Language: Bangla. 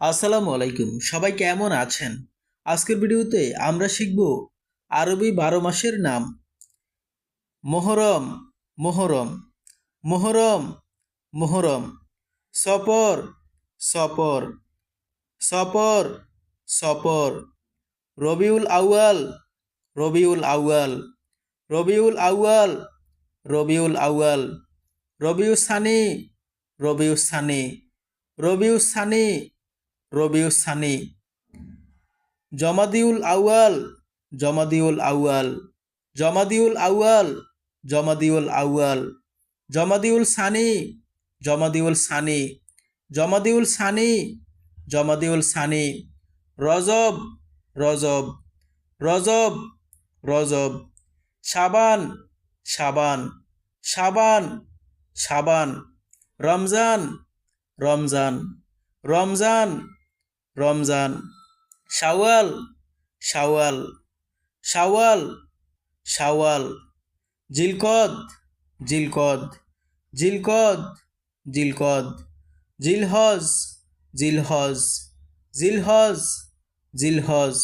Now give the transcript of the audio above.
আসসালামু আলাইকুম। সবাই কেমন আছেন? আজকের ভিডিওতে আমরা শিখব আরবি বারো মাসের নাম। মোহরম মোহরম মোহরম মোহরম। সপর সপর সপর সপর রবিউল আউয়াল রবিউল আউয়াল। রবিউল আউয়াল রবিউল আউয়াল। রবিউল সানি রবিউল সানি। রবিউল সানি রবিউল সানি। জমাদিউল আউয়াল জমাদিউল আউয়াল জমাদিউল আউয়াল জমাদিউল আউয়াল, জমাদিউল সানি জমাদিউল সানি জমাদিউল সানি জমাদিউল সানি, রজব রজব রজব রজব সাবান সাবান সাবান সাবান রমজান রমজান রমজান রমজান। শাওয়াল শাওয়াল শাওয়াল শাওয়াল। জিলকদ জিলকদ জিলকদ জিলকদ। জিলহজ জিলহজ। জিলহজ জিলহজ।